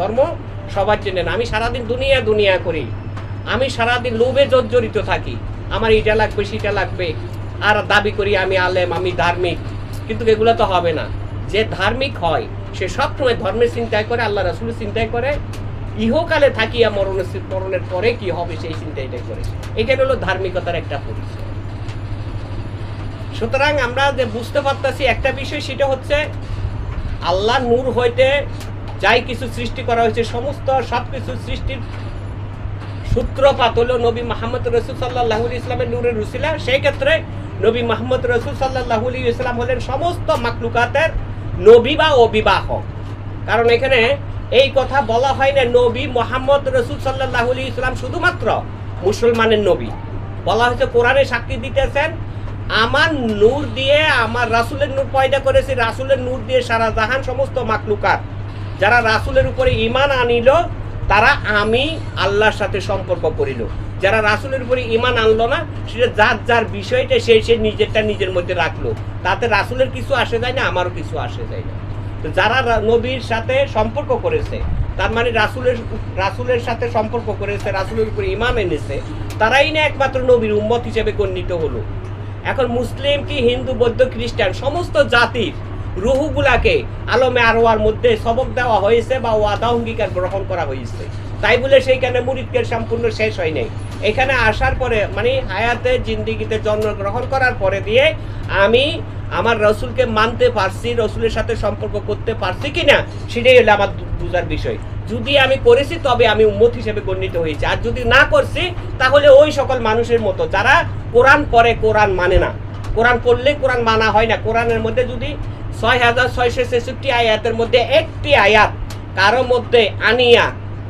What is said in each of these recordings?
ধর্ম সবার জন্য না আমি সারাদিন দুনিয়া দুনিয়া করি। আমি সারাদিন লোভে জর্জরিত থাকি। আমার এটা লাগবে, সেটা লাগবে। আর দাবি করি, আমি আলেম, আমি ধার্মিক। কিন্তু এগুলো তো হবে না। যে ধার্মিক হয়, সে সবসময় ধর্মের চিন্তায় করে, আল্লাহ রাসুলের চিন্তায় করে। ইহকালে থাকিয়া মরণের মরণের পরে কি হবে, সেই চিন্তাটাই করে। এটা হলো ধার্মিকতার একটা পরিচয়। সুতরাং আমরা যে বুঝতে পারতেছি একটা বিষয়, সেটা হচ্ছে, আল্লাহ নূর হইতে যাই কিছু সৃষ্টি করা হয়েছে, সমস্ত সব কিছু সৃষ্টির সূত্রপাত হলো নবী মাহমদ রসুল সাল্লাহ ইসলামের নূরের রুসিলা সেই ক্ষেত্রে নবী মাহমদ রসুল সাল্লাহ ইসলাম হলেন সমস্ত মাকলুকাতের নবী বা অবিবাহ কারণ এখানে এই কথা বলা হয় না, নবী মোহাম্মদ রসুল সাল্লাহ ইসলাম শুধুমাত্র মুসলমানের নবী। বলা হয়েছে, কোরআনে সাক্ষী দিতেছেন, আমার নূর দিয়ে, আমার রাসুলের নূর পয়দা করেছি, রাসুলের নূর দিয়ে সারা জাহান সমস্ত মাকলুকাত যারা রাসুলের উপরে ইমান আনিল, তারা আমি আল্লাহর সাথে সম্পর্ক করিল। যারা রাসুলের উপরে ইমান আনলো না, সেটা যার যার বিষয়টা সে সে নিজেরটা নিজের মধ্যে রাখল। তাতে রাসুলের কিছু আসে যায় না, আমারও কিছু আসে যায় না। তো যারা নবীর সাথে সম্পর্ক করেছে, তার মানে রাসুলের রাসুলের সাথে সম্পর্ক করেছে, রাসুলের উপরে ইমান এনেছে, তারাই না একমাত্র নবীর উম্মত হিসেবে গণ্যিত হলো। এখন মুসলিম কি হিন্দু, বৌদ্ধ, খ্রিস্টান, সমস্ত জাতির রুহুগুলাকে আলমে আরোয়ার মধ্যে সবক দেওয়া হয়েছে বা ওয়াদা অঙ্গীকার গ্রহণ করা হয়েছে। তাই বলে সেইখানে মুরিদকের সম্পূর্ণ শেষ হয় নাই। এখানে আসার পরে মানে হায়াতে জিন্দিগিতে জন্মগ্রহণ করার পরে দিয়ে আমি আমার রসুলকে মানতে পারছি, রসুলের সাথে সম্পর্ক করতে পারছি কিনা, সেটাই হলো আমার বুঝার বিষয়। যদি আমি করেছি, তবে আমি উম্মত হিসেবে গণ্যিত হয়েছি। আর যদি না করছি, তাহলে ওই সকল মানুষের মতো, যারা কোরআন পড়ে কোরআন মানে না। কোরআন পড়লে কোরআন মানা হয় না। কোরআনের মধ্যে যদি ছয় হাজার ছয়শো ছেষট্টি আয়াতের মধ্যে একটি আয়াত কারও মধ্যে আনিয়া,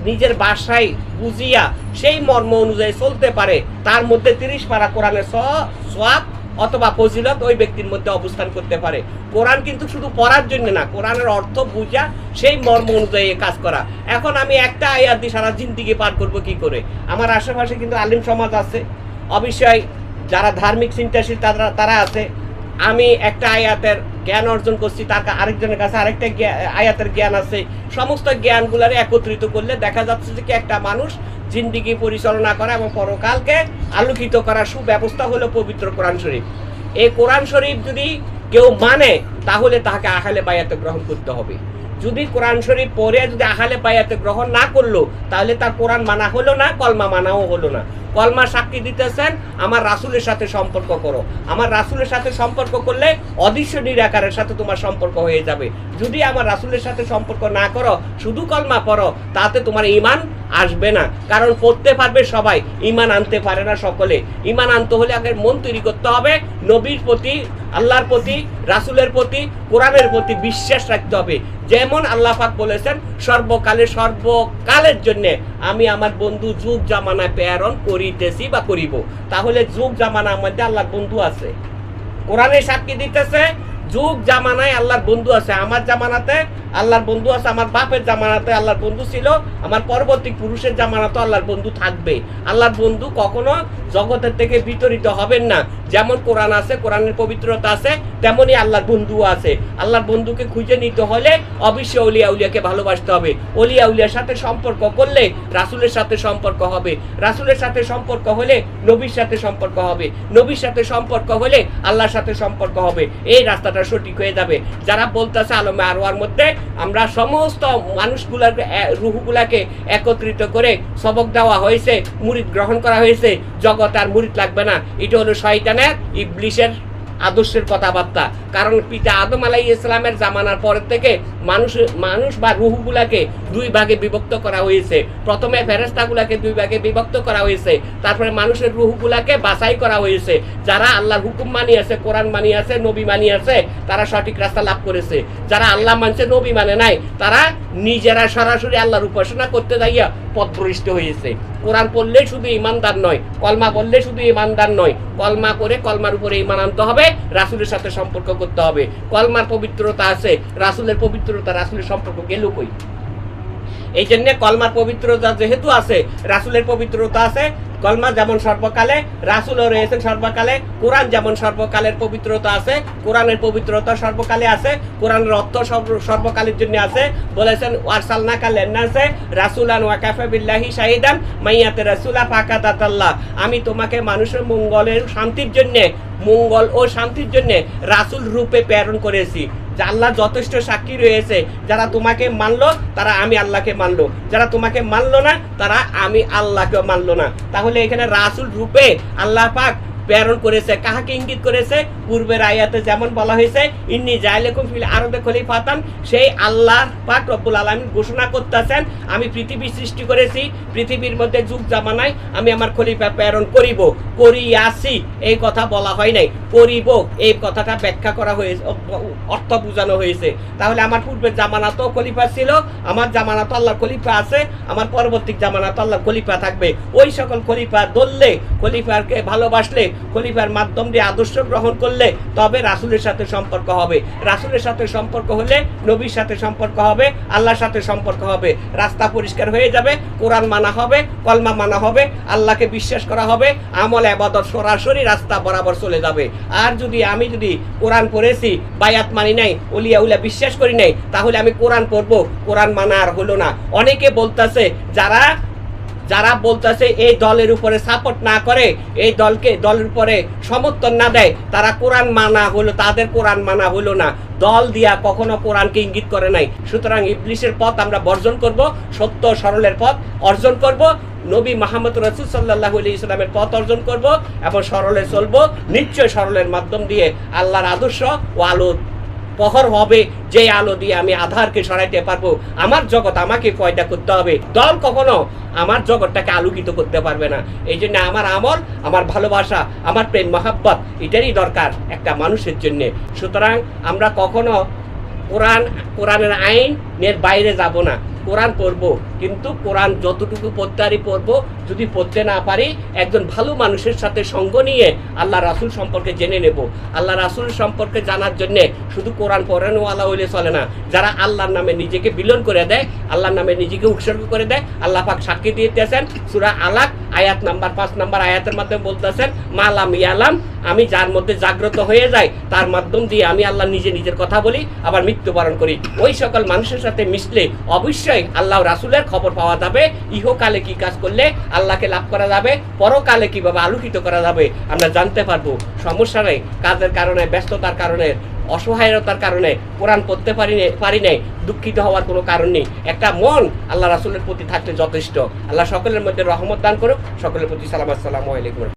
নিজের বাসায় বুঝিয়া সেই মর্ম অনুযায়ী চলতে পারে, তার মধ্যে তিরিশ পারা কোরআনের সোয়াব অথবা ফজিলত ওই ব্যক্তির মধ্যে অবস্থান করতে পারে। কোরআন কিন্তু শুধু পড়ার জন্য না, কোরআনের অর্থ বুঝা, সেই মর্ম অনুযায়ী কাজ করা। এখন আমি একটা আয়াত দিয়ে সারা জিন্দিগি পার করব কি করে? আমার আশেপাশে কিন্তু আলিম সমাজ আছে, অবশ্যই যারা ধার্মিক চিন্তাশীল তারা তারা আছে। আমি একটা আয়াতের জ্ঞান অর্জন করছি, তার আরেকজনের কাছে আরেকটা আয়াতের জ্ঞান আছে। সমস্ত জ্ঞানগুলারে একত্রিত করলে দেখা যাচ্ছে যে কি একটা মানুষ জিন্দিগি পরিচালনা করা এবং পরকালকে আলোকিত করার সুব্যবস্থা হলো পবিত্র কোরআন শরীফ। এই কোরআন শরীফ যদি কেউ মানে তাহলে তাকে আহালে বায়াতে গ্রহণ করতে হবে। যদি কোরআন শরীফ পড়ে যদি আহালে বায়াতে গ্রহণ না করল, তাহলে তার কোরআন মানা হলো না, কলমা মানাও হলো না। কলমা সাক্ষী দিতেছেন, আমার রাসুলের সাথে সম্পর্ক করো। আমার রাসুলের সাথে সম্পর্ক করলে অদৃশ্য নিরাকারের সাথে তোমার সম্পর্ক হয়ে যাবে। যদি আমার রাসুলের সাথে সম্পর্ক না করো, শুধু কলমা পড়ো, তাতে তোমার ইমান আসবে না। কারণ পড়তে পারবে সবাই ইমান আনতে পারে না সকলে। ইমান আনতে হলে আগে মন তৈরি করতে হবে, নবীর প্রতি, আল্লাহর প্রতি, রাসুলের প্রতি, কোরআনের প্রতি বিশ্বাস রাখতে হবে। যেমন আল্লাহ পাক বলেছেন, সর্বকালে সর্বকালের জন্যে আমি আমার বন্ধু যুগ জামানায় প্রেরণ করিতেছি বা করিব? তাহলে যুগ জামানার মধ্যে আল্লাহর বন্ধু আছে। কোরআনে সাক্ষী দিতেছে, যুগ জামানায় আল্লাহর বন্ধু আছে। আমার জামানাতে আল্লাহর বন্ধু আছে, আমার বাপের জামানাতে আল্লাহর বন্ধু ছিল, আমার পরবর্তী পুরুষের জামানাতে আল্লাহর বন্ধু থাকবে। আল্লাহর বন্ধু কখনো জগতের থেকে বিতরিত হবেন না। যেমন কোরআন আছে, কোরআনের পবিত্রতা আছে তেমনই আল্লাহর বন্ধু আছে। আল্লাহর বন্ধুকে খুঁজে নিতে হলে অবশ্যই অলিয়া উলিয়াকে ভালোবাসতে হবে। অলিয়া উলিয়ার সাথে সম্পর্ক করলে রাসুলের সাথে সম্পর্ক হবে। রাসুলের সাথে সম্পর্ক হলে নবীর সাথে সম্পর্ক হবে। নবীর সাথে সম্পর্ক হলে আল্লাহর সাথে সম্পর্ক হবে। এই রাস্তাটা সঠিক হয়ে যাবে। যারা বলতেছে আলমে আরোয়ার মধ্যে আমরা সমস্ত মানুষগুলার রুহুগুলাকে একত্রিত করে সবক দেওয়া হয়েছে, মুরিদ গ্রহণ করা হয়েছে, জগৎ আর মুড়িদ লাগবে না। এটা হলো শয়তানের, ইবলিশের আদর্শের কথাবার্তা। কারণ পিতা আদম আলাই ইসলামের জামানার পরের থেকে মানুষ মানুষ বা রুহগুলাকে দুই ভাগে বিভক্ত করা হয়েছে। প্রথমে ফেরেস্তাগুলাকে দুই ভাগে বিভক্ত করা হয়েছে। তারপরে মানুষের রুহগুলাকে বাছাই করা হয়েছে। যারা আল্লাহর হুকুম মানি মানিয়েছে, কোরআন মানিয়েছে, নবী মানিয়েছে, তারা সঠিক রাস্তা লাভ করেছে। যারা আল্লাহ মানছে, নবী মানে নাই, তারা নিজেরা সরাসরি আল্লাহর উপাসনা করতে যাইয়া পথভ্রষ্ট হয়েছে কোরআন পড়লে শুধু ইমানদার নয়, কলমা বললে শুধু ইমানদার নয়, কলমা করে কলমার উপরে ইমান আনতে হবে, রাসুলের সাথে সম্পর্ক করতে হবে। কলমার পবিত্রতা আছে, রাসুলের পবিত্রতা, রাসুলের সম্পর্ক গেল কই এই জন্য কলমার পবিত্রতা যেহেতু আছে, রাসুলের পবিত্রতা আছে কলমা যেমন সর্বকালে, রাসুলও রয়েছেন সর্বকালে, কোরআন যেমন সর্বকালের পবিত্রতা আছে, কোরআনের পবিত্রতা সর্বকালে আছে, কোরআনের অর্থ সর্ব- সর্বকালের জন্য আছে, বলেছেন ওয়ারসালনা কালেন আছে রাসুলান ওয়াকাফে বিল্লাহি শাহিদান মাইয়াতে রাসুলা ফাকাতাতাল্লাহ। আমি তোমাকে মানুষের মঙ্গলের শান্তির জন্য মঙ্গল ও শান্তির জন্য রাসুল রূপে প্রেরণ করেছি। যে আল্লাহ যথেষ্ট সাক্ষী রয়েছে, যারা তোমাকে মানলো, তারা আমি আল্লাহকে মানলো। যারা তোমাকে মানলো না, তারা আমি আল্লাহকে মানলো না। তাহলে এখানে রাসুল রূপে আল্লাহ পাক প্রেরণ করেছে, কাহাকে ইঙ্গিত করেছে? পূর্বের আয়াতে যেমন বলা হয়েছে, ইন্নি জাইলেকুম ফিল আরবে খলিফাতান সেই আল্লাহ পাক রব্বুল আলামিন ঘোষণা করতেছেন, আমি পৃথিবী সৃষ্টি করেছি, পৃথিবীর মধ্যে যুগ জামানায় আমি আমার খলিফা প্রেরণ করিব, করিয়াছি এই কথা বলা হয় নাই। করিব, এই কথাটা ব্যাখ্যা করা হয়েছে অর্থ বোঝানো হয়েছে। তাহলে আমার পূর্বের জামানাতেও খলিফা ছিল, আমার জামানাত আল্লাহ খলিফা আছে, আমার পরবর্তী জামানাত আল্লাহ খলিফা থাকবে। ওই সকল খলিফা দললে খলিফারকে ভালোবাসলে খলিফার মাধ্যম দিয়ে আদর্শ গ্রহণ করলে তবে রাসুলের সাথে সম্পর্ক হবে। রাসুলের সাথে সম্পর্ক হলে নবীর সাথে সম্পর্ক হবে, আল্লাহর সাথে সম্পর্ক হবে। রাস্তা পরিষ্কার হয়ে যাবে, কোরআন মানা হবে, কলমা মানা হবে, আল্লাহকে বিশ্বাস করা হবে, আমল আবাদত সরাসরি রাস্তা বরাবর চলে যাবে। আর যদি আমি যদি কোরআন পড়েছি, বায়াত মানি নাই উলিয়া উলিয়া বিশ্বাস করি নাই, তাহলে আমি কোরআন পড়ব। কোরআন মানা আর হলো না। অনেকে বলতেছে, যারা যারা বলতেছে এই দলের উপরে সাপোর্ট না করে, এই দলকে, দলের উপরে সমর্থন না দেয়, তারা কোরআন মানা হলো, তাদের কোরআন মানা হলো না। দল দিয়া কখনো কোরআনকে ইঙ্গিত করে নাই। সুতরাং ইবলিশের পথ আমরা বর্জন করব, সত্য সরলের পথ অর্জন করব, নবী মাহমদ রসুল সাল্লাহ ইসলামের পথ অর্জন করব এবং সরলে চলবো, নিশ্চয় সরলের মাধ্যম দিয়ে আল্লাহর আদর্শ ও আলো প্রহর হবে, যে আলো দিয়ে আমি আধারকে সরাইতে পারব, আমার জগৎ আমাকে ফয়দা করতে হবে। দল কখনো আমার জগৎটাকে আলোকিত করতে পারবে না। এই জন্য আমার আমল, আমার ভালোবাসা, আমার প্রেম, মহাব্বত, এটারই দরকার একটা মানুষের জন্যে। সুতরাং আমরা কখনো কোরআন, কোরআনের আইনের বাইরে যাব না। কোরআন পড়ব, কিন্তু কোরআন যতটুকু পড়তে পারি পড়ব, যদি পড়তে না পারি, একজন ভালো মানুষের সাথে সঙ্গ নিয়ে আল্লাহ রাসুল সম্পর্কে জেনে নেব। আল্লাহ রাসুল সম্পর্কে জানার জন্যে শুধু কোরআন পড়ানোওয়ালা হইলে চলে না, যারা আল্লাহর নামে নিজেকে বিলন করে দেয়, আল্লাহর নামে নিজেকে উৎসর্গ করে দেয়, আল্লাহ পাক সাক্ষী দিতেছেন। সুরা আলাক আয়াত নাম্বার পাঁচ নাম্বার আয়াতের মাধ্যমে বলতেছেন, মালাম ইয়ালাম, আমি যার মধ্যে জাগ্রত হয়ে যাই, তার মাধ্যম দিয়ে আমি আল্লাহ নিজে নিজের কথা বলি, আবার মৃত্যুবরণ করি। ওই সকল মানুষের সাথে মিশলে অবশ্যই আল্লাহ রাসুলের খবর পাওয়া যাবে, ইহকালে কি কাজ করলে আল্লাহকে লাভ করা যাবে, পরকালে কীভাবে আলোকিত করা যাবে, আমরা জানতে পারব। সমস্যা নেই, কাজের কারণে, ব্যস্ততার কারণে অসহায়তার কারণে কোরআন পড়তে পারি পারি নাই, দুঃখিত হওয়ার কোনো কারণ নেই। একটা মন আল্লাহ রাসুলের প্রতি থাকলে যথেষ্ট। আল্লাহ সকলের মধ্যে রহমত দান করুক, সকলের প্রতি সালাম আসসালামু আলাইকুম।